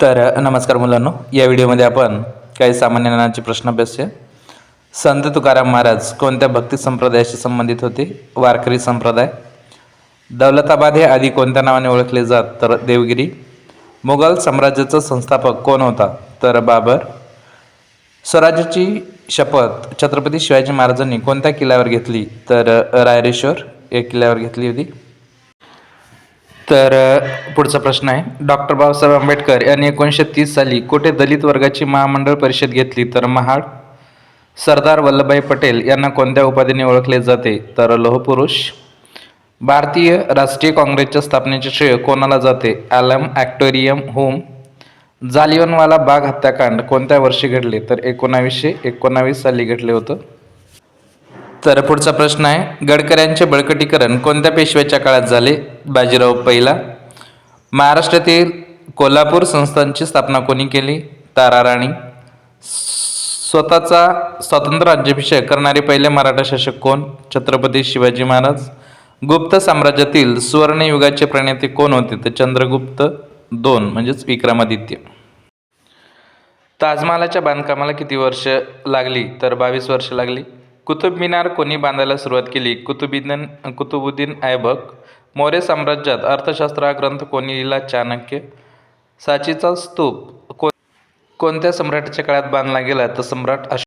तर नमस्कार मुलांनो. या व्हिडिओमध्ये आपण काही सामान्य ज्ञानाचे प्रश्न अभ्यासूया. संत तुकाराम महाराज कोणत्या भक्ती संप्रदायाशी संबंधित होते? वारकरी संप्रदाय. दौलताबाद हे आधी कोणत्या नावाने ओळखले जात? तर देवगिरी. मुघल साम्राज्याचा संस्थापक कोण होता? तर बाबर. स्वराज्याची शपथ छत्रपती शिवाजी महाराजांनी कोणत्या किल्ल्यावर घेतली? तर रायरेश्वर. या किल्ल्यावर घेतली होती. तर पुढचा प्रश्न आहे. डॉक्टर बाबासाहेब आंबेडकर यांनी एकोणीसशे तीस साली कुठे दलित वर्गाची महामंडळ परिषद घेतली? तर महाड सरदार वल्लभभाई पटेल यांना कोणत्या उपाधीने ओळखले जाते? तर लोहपुरुष भारतीय राष्ट्रीय काँग्रेसच्या स्थापनेचे श्रेय कोणाला जाते? ॲलम ॲक्टोरियम होम जालियनवाला बाग हत्याकांड कोणत्या वर्षी घडले? तर एकोणावीसशे एकोणावीस साली घडले होतं. तर पुढचा प्रश्न आहे. गडकऱ्यांचे बळकटीकरण कोणत्या पेशव्याच्या काळात झाले? बाजीराव पहिला. महाराष्ट्रातील कोल्हापूर संस्थांची स्थापना कोणी केली? ताराराणी स्वतःचा स्वतंत्र राज्याभिषेक करणारे पहिले मराठा शासक कोण? छत्रपती शिवाजी महाराज. गुप्त साम्राज्यातील सुवर्णयुगाचे प्रणेते कोण होते? तर चंद्रगुप्त दोन म्हणजेच विक्रमादित्य. ताजमहालाच्या बांधकामाला किती वर्ष लागली? तर बावीस वर्ष लागली. कुतुब मिनार कोणी बांधायला सुरुवात केली? कुतुबुद्दीन कुतुबुद्दीन ऐबक मौर्य साम्राज्यात अर्थशास्त्र हा ग्रंथ कोणी लिहिला? चाणक्य. सांचीचा स्तूप को कोणत्या सम्राटाच्या काळात बांधला गेला? तर सम्राट अशोक